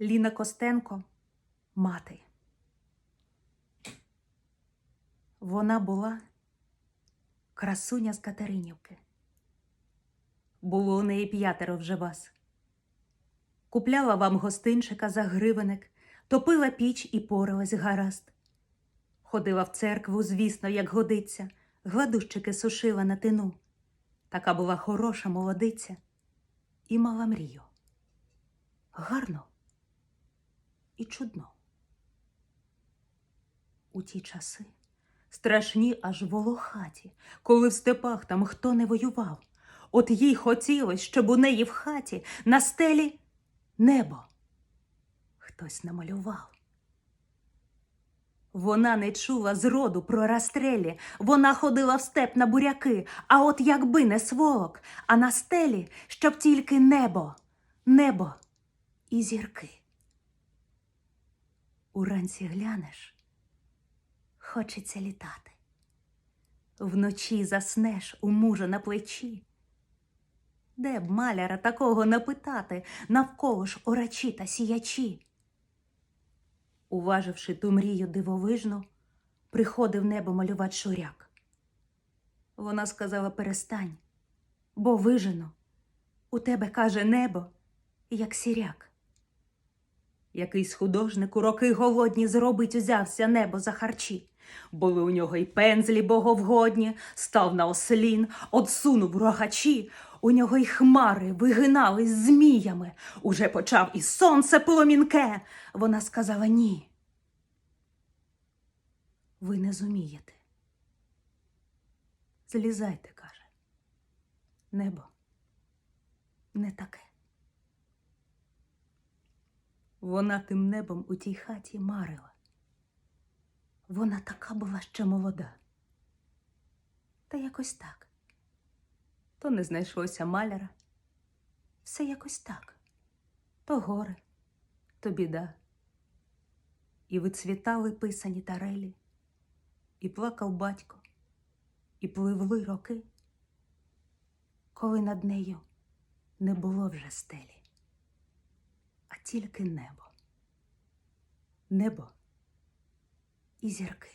Ліна Костенко мати. Вона була красуня з Катеринівки. Було у неї п'ятеро вже вас. Купляла вам гостинчика за гривенник, топила піч і поралась гаразд. Ходила в церкву, звісно, як годиться, гладущики сушила на тину. Така була хороша молодиця і мала мрію. Гарно і чудно. У ті часи, страшні аж волохаті, коли в степах там хто не воював, от їй хотілось, щоб у неї в хаті на стелі небо хтось намалював. Вона не чула зроду про растрелі, вона ходила в степ на буряки, а от якби не сволок, а на стелі, щоб тільки небо, небо і зірки. Уранці глянеш, хочеться літати. Вночі заснеш у мужа на плечі. Де б маляра такого напитати, навколо ж орачі та сіячі? Уваживши ту мрію дивовижну, приходив небо малювати шуряк. Вона сказала перестань, бо вижену. У тебе каже небо, як сіряк. Якийсь художник у роки голодні зробить узявся небо за харчі. Були у нього й пензлі боговгодні, став на ослін, одсунув рогачі. У нього й хмари вигинались зміями. Уже почав і сонце пломінке. Вона сказала ні. Ви не зумієте. Злізайте, каже. Небо не таке. Вона тим небом у тій хаті марила. Вона така була ще молода. Та якось так. То не знайшлося маляра. Все якось так. То горе, то біда. І вицвітали писані тарелі, і плакав батько, і пливли роки, коли над нею не було вже стелі, а тільки небо. Небо і зірки.